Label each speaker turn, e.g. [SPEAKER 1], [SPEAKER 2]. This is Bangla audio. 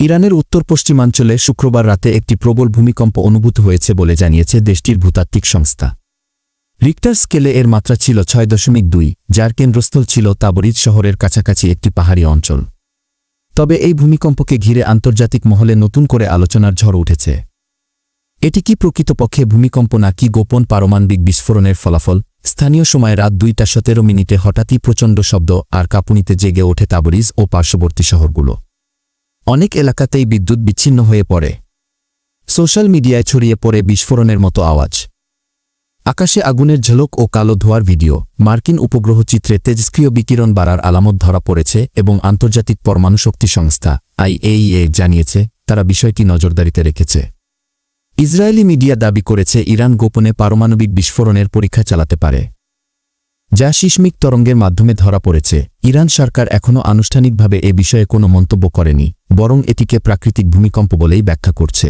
[SPEAKER 1] ইরানের উত্তর পশ্চিমাঞ্চলে শুক্রবার রাতে একটি প্রবল ভূমিকম্প অনুভূত হয়েছে বলে জানিয়েছে দেশটির ভূতাত্ত্বিক সংস্থা। রিক্টার স্কেলে এর মাত্রা ছিল ছয় দশমিক দুই, যার কেন্দ্রস্থল ছিল তাবরিজ শহরের কাছাকাছি একটি পাহাড়ি অঞ্চল। তবে এই ভূমিকম্পকে ঘিরে আন্তর্জাতিক মহলে নতুন করে আলোচনার ঝড় উঠেছে। এটি কি প্রকৃতপক্ষে ভূমিকম্প নাকি গোপন পারমাণবিক বিস্ফোরণের ফলাফল? স্থানীয় সময় রাত দুইটা সতেরো মিনিটে হঠাৎই প্রচণ্ড শব্দ আর কাঁপুনিতে জেগে ওঠে তাবরিজ ও পার্শ্ববর্তী শহরগুলো। অনেক এলাকাতেই বিদ্যুৎ বিচ্ছিন্ন হয়ে পড়ে। সোশ্যাল মিডিয়ায় ছড়িয়ে পড়ে বিস্ফোরণের মতো আওয়াজ। আকাশে আগুনের ঝলক ও কালো ধোয়ার ভিডিও, মার্কিন উপগ্রহ চিত্রে তেজস্ক্রিয় বিকিরণ বাড়ার আলামত ধরা পড়েছে এবং আন্তর্জাতিক পরমাণু শক্তি সংস্থা, আইএইএ, জানিয়েছে, তারা বিষয়টি নজরদারিতে রেখেছে। ইসরায়েলি মিডিয়া দাবি করেছে, ইরান গোপনে পারমাণবিক বিস্ফোরণের পরীক্ষা চালাতে পারে। যা সিসমিক তরঙ্গের মাধ্যমে ধরা পড়েছে। ইরান সরকার এখনও আনুষ্ঠানিকভাবে এ বিষয়ে কোনো মন্তব্য করেনি, বরং এটিকে প্রাকৃতিক ভূমিকম্প বলেই ব্যাখ্যা করছে।